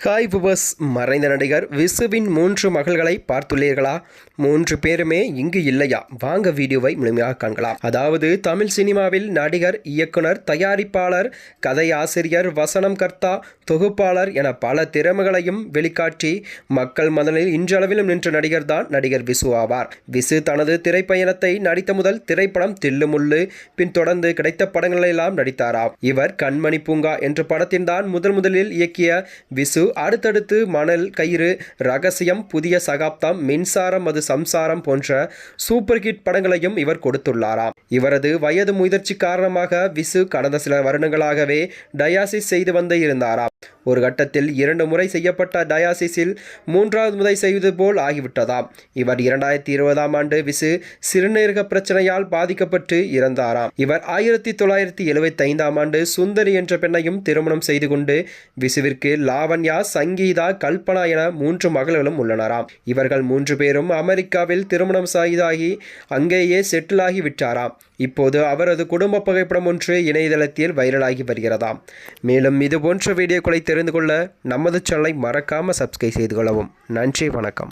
Hi புவஸ் மறைந்த நடிகர் விசுவின் மூன்று மகள்களை பார்த்துள்ளீர்களா? மூன்று பேருமே இங்கு இல்லையா? வாங்க வீடியோவை முழுமையாக காண்கலாம். அதாவது தமிழ் சினிமாவில் நடிகர் இயக்குனர் தயாரிப்பாளர் கதையாசிரியர் வசனம் கர்த்தா தொகுப்பாளர் என பல திறமைகளையும் வெளிக்காட்டி மக்கள் மதனில் இன்றளவிலும் நின்ற நடிகர் தான் நடிகர் விசு ஆவார். விசு தனது திரைப்பயணத்தை நடித்த முதல் திரைப்படம் தில்லுமுள்ளு பின் தொடர்ந்து கிடைத்த படங்களெல்லாம் நடித்தாராம். இவர் கண்மணி பூங்கா என்ற படத்தின் தான் முதன் முதலில் இயக்கிய விசு அடுத்தடுத்து மணல் கயிறு ரகசியம் புதிய சகாப்தம் மின்சாரம் அது சம்சாரம் போன்ற சூப்பர் ஹிட் படங்களையும் இவர் கொடுத்துள்ளாராம். இவரது வயது முயற்சி காரணமாக விசு கடந்த சில வருடங்களாகவே டயாசிஸ் செய்து வந்து இருந்தாராம். ஒரு கட்டத்தில் இரண்டு முறை செய்யப்பட்ட டயாசிஸில் மூன்றாவது முறை செய்வது போல் ஆகிவிட்டதாம். இவர் இரண்டாயிரத்தி இருபதாம் ஆண்டு விசு சிறுநீரக பிரச்சனையால் பாதிக்கப்பட்டு இறந்தாராம். இவர் ஆயிரத்தி தொள்ளாயிரத்தி எழுபத்தி ஐந்தாம் ஆண்டு சுந்தரி என்ற பெண்ணையும் திருமணம் செய்து கொண்டு விசுவிற்கு லாவண்யா சங்கீதா கல்பனா என மூன்று மகள்களும் உள்ளனராம். இவர்கள் மூன்று பேரும் அமெரிக்காவில் திருமணம் செய்தாகி அங்கேயே செட்டில் ஆகி விட்டாராம். இப்போது அவரது குடும்ப புகைப்படம் ஒன்று இணையதளத்தில் வைரலாகி வருகிறதாம். மேலும் இது போன்ற வீடியோக்களை தெரிந்து கொள்ள நமது சேனலை மறக்காமல் சப்ஸ்கிரைப் செய்து கொள்ளவும். நன்றி வணக்கம்.